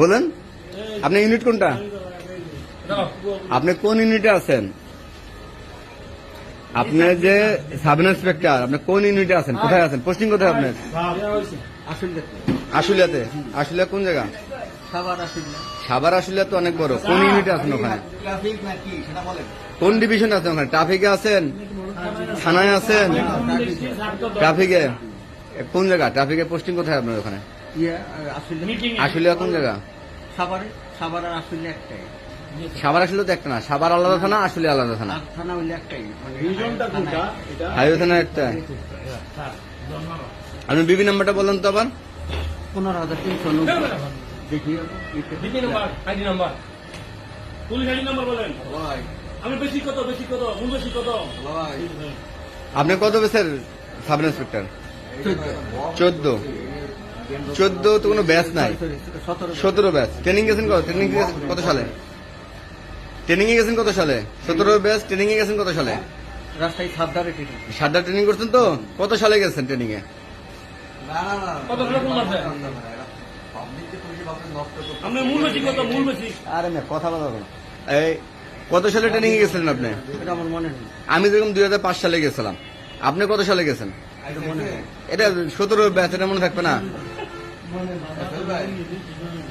বলেন, আপনি ইউনিট কোনটা? আপনি কোন ইউনিটে আছেন? আপনি যে সাব ইন্সপেক্টর, আপনি কোন ইউনিটে আছেন? কোথায় আছেন? পোস্টিং কোথায় আপনার? আশুলিয়াতে। আশুলিয়া কোন জায়গা? সাবার আশুলিয়া তো অনেক বড়। কোন ইউনিটে আছেন ওখানে? কোন ডিভিশনে আছেন ওখানে? ট্রাফিকে আছেন? থানায় আছেন? ট্রাফিকে? কোন জায়গা? ট্রাফিকে পোস্টিং কোথায় আপনার ওখানে? ইয়ে আসলে আশুলিয়া কোন জায়গা? সাভারে সাভার আর আসলে একটাই। সাবার আসলে তো একটা না সাবার আলাদা থানা আশুলিয়া আলাদা থানা। থানা হইলে একটাই। মানে হাইওয়ে থানা একটা। আপনি বিবি নাম্বারটা বলেন তো আবার। পনেরো হাজার তিনশো দেখি দ্বিতীয় number ID number police ID number বলেন। আমি বেশি কত বেশি কত মূল বেশি কত? আপনি কত বেসের সাব ইন্সপেক্টর? চোদ্দ। চোদ্দ তো কোনো ব্যাচ নাই। সতেরো ব্যাচ ট্রেনিং গেছেন কত? ট্রেনিং কত সালে? ট্রেনিং এ গেছেন কত সালে? সতেরো ব্যাচ ট্রেনিং এ গেছেন কত সালে? রাস্তায় সাতটা ট্রেনিং করছেন তো? কত সালে গেছেন ট্রেনিং এ? কত সালে ট্রেনিং এ? গেছিলেন আপনি? এটা আমার মনে নেই। আমি যেরকম দুই হাজার পাঁচ সালে গেছিলাম। আপনি কত সালে গেছেন? এটা মনে নেই। এটা সতেরো ব্যাচ এটা মনে থাকবে না? Efendim?